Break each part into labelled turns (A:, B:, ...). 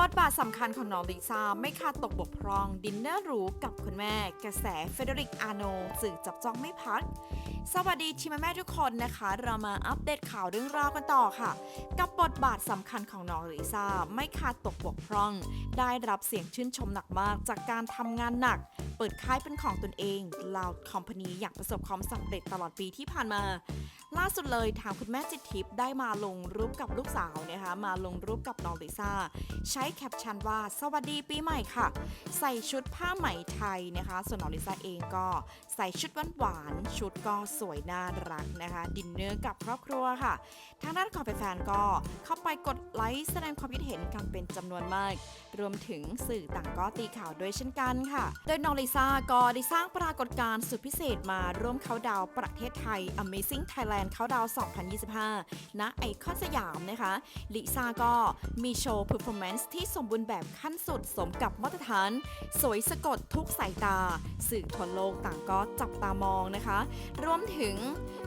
A: บทบาทสำคัญของน้องลิซ่าไม่ขาดตกบกพร่องดินเนอร์หรูกับคุณแม่ กระแสเฟเดริกอาโนสื่อจับจ้องไม่พัก สวัสดีทีมแม่ทุกคนนะคะ เรามาอัปเดตข่าวเรื่องราวกันต่อค่ะ กับบทบาทสำคัญของน้องลิซ่าไม่ขาดตกบกพร่อง ได้รับเสียงชื่นชมหนักมากจากการทำงานหนัก เปิดค่ายเป็นของตนเอง Loud Company อย่างประสบความสำเร็จตลอดปีที่ผ่านมา ล่าสุดเลยทางคุณแม่จิตทิพย์ได้มาลงรูปกับลูกสาวนะคะ มาลงรูปกับน้องลิซ่าใช้แคปชั่นว่าสวัสดีปีใหม่ค่ะ ใส่ชุดผ้าไหมไทยนะคะ ส่วนน้องลิซ่าเองก็ใส่ชุดหวานๆชุดก็สวยน่ารักนะคะ ดินเนอร์กับครอบครัวค่ะ ทางด้านของแฟนๆก็เข้าไปกดไลค์แสดงความคิดเห็นกันเป็นจำนวนมาก รวมถึงสื่อต่างก็ตีข่าวด้วยเช่นกันค่ะ โดยน้องลิซ่าก็ได้สร้างปรากฏการณ์สุดพิเศษมาร่วมเขาดาวประเทศไทย Amazing Thailand เขาดาว 2025 ณ ไอคอนสยามนะคะ ลิซ่าก็มีโชว์ performance ที่สมบูรณ์แบบขั้นสุดสมกับมาตรฐาน สวยสะกดทุกสายตา สื่อทั่วโลกต่างก็จับตามองนะคะ รวมถึง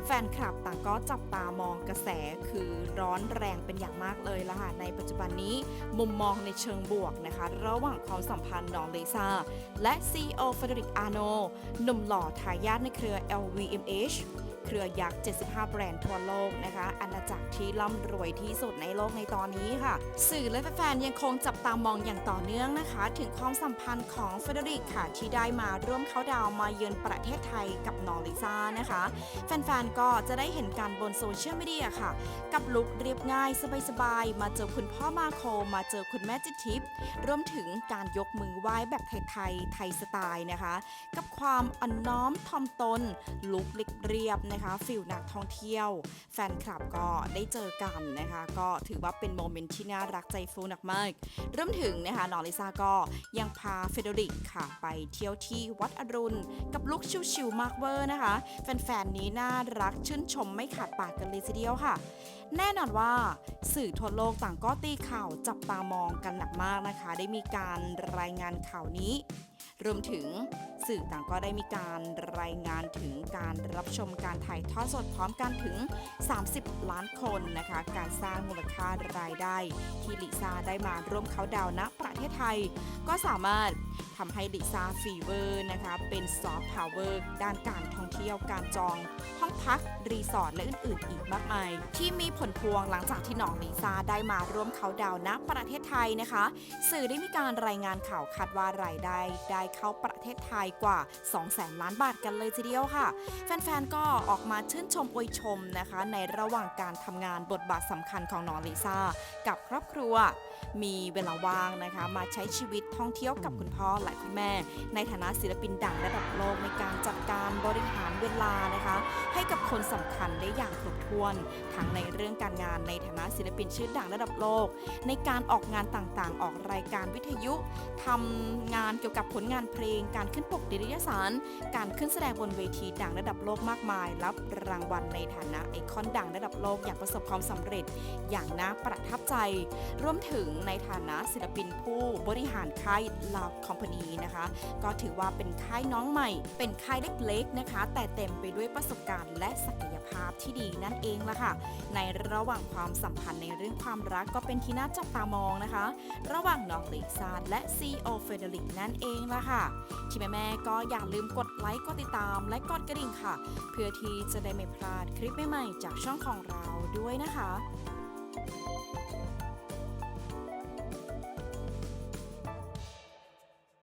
A: แฟนคลับต่างก็จับตามองกระแสคือร้อนแรงเป็นอย่างมากเลยละค่ะในปัจจุบันนี้มุมมองในเชิงบวกนะคะ ระหว่างความสัมพันธ์น้องลิซ่าและ CEO เฟเดริกอาโนหนุ่มหล่อทายาทในเครือ LVMH เครือยักษ์ 75 แบรนด์ทั่วโลกนะคะอาณาจักรที่ร่ำรวยที่สุดในโลกในตอนนี้ค่ะ สื่อและแฟนๆยังคงจับตามองอย่างต่อเนื่องนะคะ ถึงความสัมพันธ์ของเฟเดริกค่ะที่ได้มาร่วมเขาดาวมาเยือนประเทศไทยกับนองลิซ่านะคะ แฟนๆก็จะได้เห็นการบนโซเชียลมีเดียค่ะ กับลุคเรียบง่ายสบายๆมาเจอคุณพ่อมาโคมาเจอคุณแม่จิตทิพย์รวมถึงการยกมือไหว้แบบไทยๆไทยสไตล์นะคะ กับความอ่อนน้อมถ่อมตนลุคเรียบเรียบนะคะฟิลนักท่องเที่ยว แฟนคลับก็ได้เจอกันนะคะ ก็ถือว่าเป็นโมเมนต์ที่น่ารักใจฟูนักมากรวมถึงนะคะน้องลิซ่าก็ยังพาเฟเดริกค่ะไปเที่ยวที่วัดอรุณ กับลุคชิวๆมากเวอร์นะคะ แฟนๆนี้น่ารักชื่นชมไม่ขาดปากกันเลยทีเดียวค่ะ แน่นอนว่าสื่อทั่วโลกต่างก็ตีข่าวจับตามองกันหนักมากนะคะ ได้มีการรายงานข่าวนี้ รวมถึงสื่อต่างก็ได้มีการรายงานถึงการรับชมการถ่ายทอดสดพร้อมกันถึง 30 ล้านคนนะคะ การสร้างมูลค่ารายได้ที่ลิซ่าได้มาร่วมเขาดาวน์ณประเทศไทย ก็สามารถ ทำให้ลิซ่าฟีเวอร์นะคะ เป็นซอฟต์พาวเวอร์ด้านการท่องเที่ยวการจอง ห้องพัก รีสอร์ทและอื่นๆ อีกมากมาย ที่มีผลพวงหลังจากที่น้องลิซ่าได้มาร่วมเขาดาวน์ณประเทศไทยนะคะ สื่อได้มีการรายงานข่าวคาดว่ารายได้ได้เข้าประเทศไทยกว่า 200,000 ล้านบาทกันเลยทีเดียวค่ะ แฟนๆ ก็ออกมาชื่นชมอวยชมนะคะ ในระหว่างการทำงานบทบาทสำคัญของน้องลิซ่ากับครอบครัว มีเวลาว่างนะคะ มาใช้ชีวิตท่องเที่ยวกับคุณพ่อและคุณแม่ ในฐานะศิลปินดังระดับโลกในการจัดการบริหารเวลานะคะ ให้กับ คนสำคัญได้อย่างครบถ้วน ทั้งในเรื่องการงานในฐานะศิลปินชื่อดังระดับโลก ในการออกงานต่างๆ ออกรายการวิทยุทำงานเกี่ยวกับผลงานเพลง การขึ้นปกนิตยสาร การขึ้นแสดงบนเวทีดังระดับโลกมากมาย รับรางวัลในฐานะไอคอนดังระดับโลกอย่างประสบความสำเร็จ อย่างน่าประทับใจ รวมถึงในฐานะศิลปินผู้บริหารค่าย Loud Company นะคะ ก็ถือว่าเป็นค่ายน้องใหม่ เป็นค่ายเล็กๆนะคะ แต่เต็มไปด้วยประสบการณ์และศักยภาพที่ดีนั่นเองล่ะค่ะ ในระหว่างความสัมพันธ์ในเรื่องความรักก็เป็นที่น่าจับตามองนะคะ ระหว่างน้องลิซ่าและซีโอเฟเดริกนั่นเองล่ะค่ะ ที่แม่ๆก็อย่าลืมกดไลค์ กดติดตาม และกดกระดิ่งค่ะ เพื่อที่จะได้ไม่พลาดคลิปใหม่ๆจากช่องของเราด้วยนะคะ